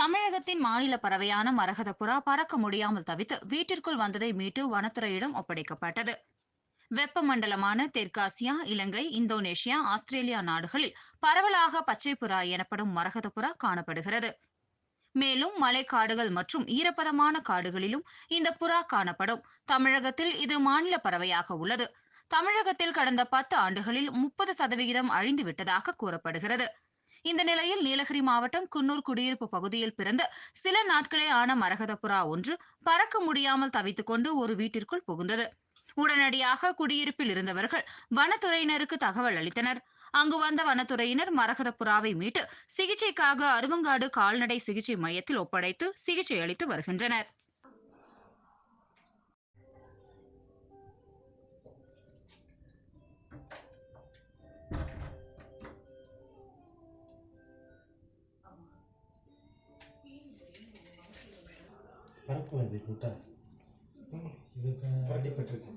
தமிழகத்தின் மாநில பறவையான மரகத புறா பறக்க முடியாமல் தவித்து வீட்டிற்குள் வந்ததை மீட்டு வனத்துறையிடம் ஒப்படைக்கப்பட்டது. வெப்பமண்டலமான தெற்காசியா இலங்கை இந்தோனேஷியா ஆஸ்திரேலியா நாடுகளில் பரவலாக பச்சை புறா எனப்படும் மரகத புறா காணப்படுகிறது. மேலும் மலைக்காடுகள் மற்றும் ஈரப்பதமான காடுகளிலும் இந்த புறா காணப்படும். தமிழகத்தில் இது மாநில பறவையாக உள்ளது. தமிழகத்தில் கடந்த பத்து ஆண்டுகளில் முப்பது சதவிகிதம் அழிந்து விட்டதாக கூறப்படுகிறது. இந்த நிலையில் நீலகிரி மாவட்டம் குன்னூர் குடியிருப்பு பகுதியில் பிறந்து சில நாட்களே ஆன மரகதபுரா ஒன்று பறக்க முடியாமல் தவித்துக் கொண்டு ஒரு வீட்டிற்குள் புகுந்தது. உடனடியாக குடியிருப்பில் இருந்தவர்கள் வனத்துறையினருக்கு தகவல் அளித்தனர். அங்கு வந்த வனத்துறையினர் மரகத புறாவை மீட்டு சிகிச்சைக்காக அருவங்காடு கால்நடை சிகிச்சை மையத்தில் ஒப்படைத்து சிகிச்சை அளித்து வருகின்றனர். பறக்கும் அது கூட்டா இதுக்கு அடிபட்டிருக்கு